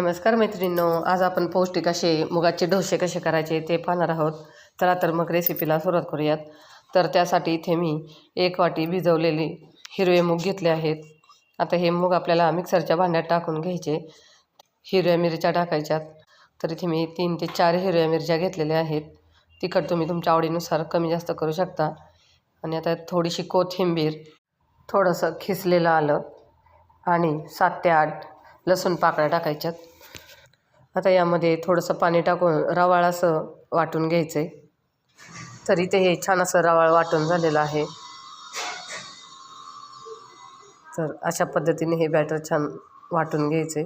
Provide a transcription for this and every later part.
नमस्कार मैत्रिणींनो आज आपण पौष्टिक असे मुगाचे डोसे कसे करायचे ते पाहणार आहोत. चला तर मग रेसिपीला सुरुवात करूयात. तर त्यासाठी इथे मी एक वाटी भिजवलेले हिरवे मूग घेतले आहेत. आता हे मूग आपल्याला मिक्सरच्या भांड्यात टाकून घ्यायचे. हिरव्या मिरच्या टाकायच्यात. तर इथे मी तीन ते चार हिरव्या मिरच्या घेतलेल्या आहेत. तिखट तुम्ही तुमच्या आवडीनुसार कमी जास्त करू शकता. आणि आता थोडीशी कोथिंबीर थोडंसं खिसलेलं आलं आणि सात ते आठ लसूण पाकळ्या टाकायच्यात. आता यामध्ये थोडंसं पाणी टाकून रवाळ असं वाटून घ्यायचं आहे तर इथे हे छान असं रवाळ वाटून झालेलं आहे. तर अशा पद्धतीने हे बॅटर छान वाटून घ्यायचे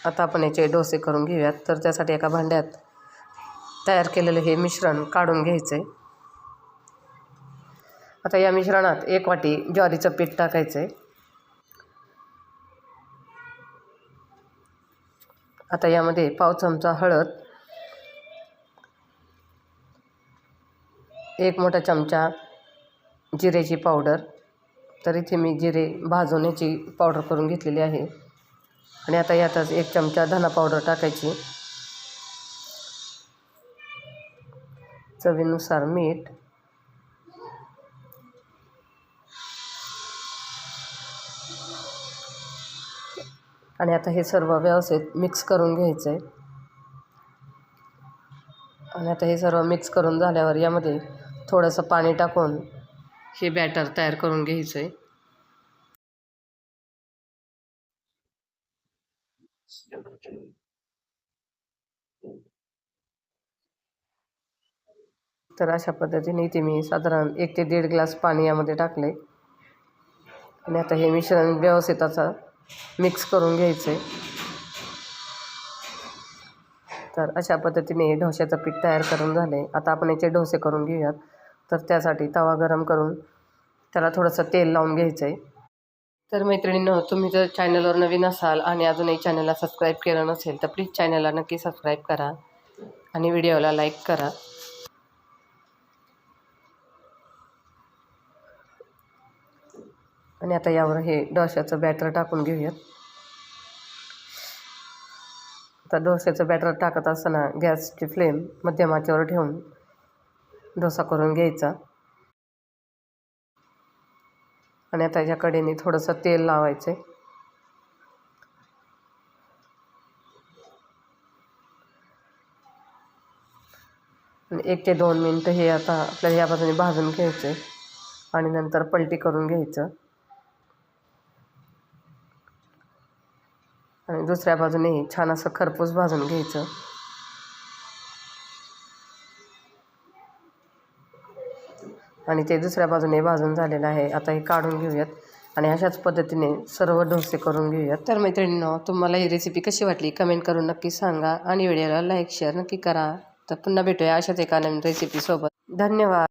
आता आपण याचे डोसे करून घेऊयात. तर त्यासाठी एका भांड्यात तयार केलेलं हे मिश्रण काढून घ्यायचं आहे आता या मिश्रणात एक वाटी ज्वारीचं पीठ टाकायचं आहे आता यामध्ये पाव चमचा हळद एक मोठा चमचा जिरेची पावडर. तर इथे मी जिरे भाजवण्याची पावडर करून घेतलेली आहे. आणि आता यातच एक चमचा धना पावडर टाकायची. चवीनुसार मीठ आणि आता हे सर्व व्यवस्थित मिक्स करून घ्यायचं आहे आणि आता हे सर्व मिक्स करून झाल्यावर यामध्ये थोडंसं पाणी टाकून हे बॅटर तयार करून घ्यायचं आहे तर अशा पद्धतीने इथे मी साधारण एक ते दीड ग्लास पाणी यामध्ये टाकले आणि आता हे मिश्रण व्यवस्थित असं मिक्स करून घ्यायचं. आहे तर अशा पद्धतीने डोश्याचं पीठ तयार करून झाले. आता आपण याचे डोसे करून घेऊयात. तर त्यासाठी तवा गरम करून त्याला थोडंसं तेल लावून घ्यायचं आहे तर मैत्रिणींनो तुम्ही जर चॅनलवर नवीन असाल आणि अजूनही चॅनलला सबस्क्राईब केलं नसेल तर प्लीज चॅनलला नक्की सबस्क्राईब करा आणि व्हिडिओला लाईक करा. आणि आता यावर हे डोश्याचं बॅटर टाकून घेऊयात. आता डोश्याचं बॅटर टाकत असताना गॅसची फ्लेम मध्यम आचेवर ठेवून डोसा करून घ्यायचा. आणि आता या कडेने थोडंसं तेल लावायचं आहे आणि एक ते दोन मिनटं हे आता आपल्याला या बाजूने भाजून घ्यायचं आणि नंतर पलटी करून घ्यायचं. आणि दुसऱ्या बाजूने छान असं खरपूस भाजून घ्यायचं. आणि ते दुसऱ्या बाजूने भाजून झालेलं आहे. आता हे काढून घेऊयात आणि अशाच पद्धतीने सर्व डोसे करून घेऊयात. तर मैत्रिणींनो तुम्हाला ही रेसिपी कशी वाटली? कमेंट करून नक्की सांगा आणि व्हिडिओला लाईक शेअर नक्की करा. तर पुन्हा भेटूया अशाच एका नवीन रेसिपीसोबत धन्यवाद.